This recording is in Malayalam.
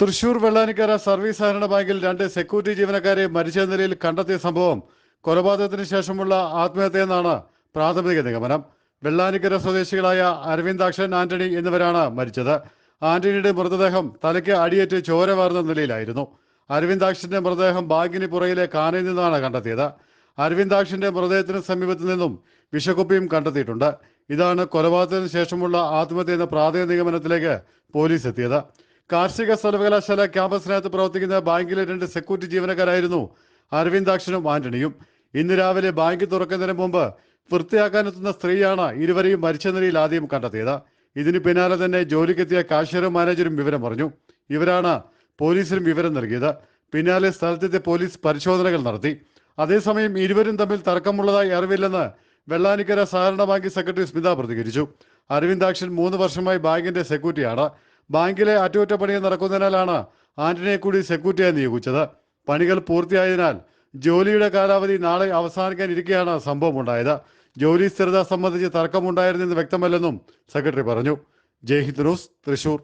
തൃശൂർ വെള്ളാനിക്കര സർവീസ് സഹകരണ ബാങ്കിൽ രണ്ട് സെക്യൂരിറ്റി ജീവനക്കാരെ മരിച്ച നിലയിൽ കണ്ടെത്തിയ സംഭവം കൊലപാതകത്തിന് ശേഷമുള്ള ആത്മഹത്യയെന്നാണ് പ്രാഥമിക നിഗമനം. വെള്ളാനിക്കര സ്വദേശികളായ അരവിന്ദാക്ഷൻ ആന്റണി എന്നിവരാണ് മരിച്ചത്. ആന്റണിയുടെ മൃതദേഹം തലയ്ക്ക് അടിയേറ്റ് ചോര വാർന്ന നിലയിലായിരുന്നു. അരവിന്ദാക്ഷന്റെ മൃതദേഹം ബാങ്കിന് പുറയിലെ കാനയിൽ നിന്നാണ് കണ്ടെത്തിയത്. അരവിന്ദാക്ഷന്റെ മൃതദേഹത്തിന് സമീപത്തു നിന്നും വിഷക്കുപ്പിയും കണ്ടെത്തിയിട്ടുണ്ട്. ഇതാണ് കൊലപാതകത്തിന് ശേഷമുള്ള ആത്മഹത്യ എന്ന പ്രാഥമിക നിഗമനത്തിലേക്ക് പോലീസ് എത്തിയത്. കാർഷിക സർവകലാശാല ക്യാമ്പസിനകത്ത് പ്രവർത്തിക്കുന്ന ബാങ്കിലെ രണ്ട് സെക്യൂരിറ്റി ജീവനക്കാരായിരുന്നു അരവിന്ദാക്ഷനും ആന്റണിയും. ഇന്ന് രാവിലെ ബാങ്ക് തുറക്കുന്നതിന് മുമ്പ് വൃത്തിയാക്കാനെത്തുന്ന സ്ത്രീയാണ് ഇരുവരെയും മരിച്ച നിലയിൽ ആദ്യം കണ്ടെത്തിയത്. ഇതിന് പിന്നാലെ തന്നെ ജോലിക്കെത്തിയ കാഷ്യറും മാനേജരും വിവരം പറഞ്ഞു ഇവരാണ് പോലീസിനും വിവരം നൽകിയത്. പിന്നാലെ സ്ഥലത്തെത്തിയ പോലീസ് പരിശോധനകൾ നടത്തി. അതേസമയം ഇരുവരും തമ്മിൽ തർക്കമുള്ളതായി അറിവില്ലെന്ന് വെള്ളാനിക്കര സഹകരണ ബാങ്ക് സെക്രട്ടറി സ്മിത പ്രതികരിച്ചു. അരവിന്ദാക്ഷൻ മൂന്ന് വർഷമായി ബാങ്കിന്റെ സെക്യൂരിറ്റിയാണ്. ബാങ്കിലെ അറ്റകുറ്റപ്പണികൾ നടക്കുന്നതിനാലാണ് ആന്റണിയെ കൂടി സെക്യൂരിറ്റിയായി നിയോഗിച്ചത്. പണികൾ പൂർത്തിയായതിനാൽ ജോലിയുടെ കാലാവധി നാളെ അവസാനിക്കാനിരിക്കെയാണ് സംഭവം ഉണ്ടായത്. ജോലി സ്ഥിരത സംബന്ധിച്ച് തർക്കമുണ്ടായിരുന്നെന്ന് വ്യക്തമല്ലെന്നും സെക്രട്ടറി പറഞ്ഞു. ജയ്ഹിന്ദ് ന്യൂസ് തൃശൂർ.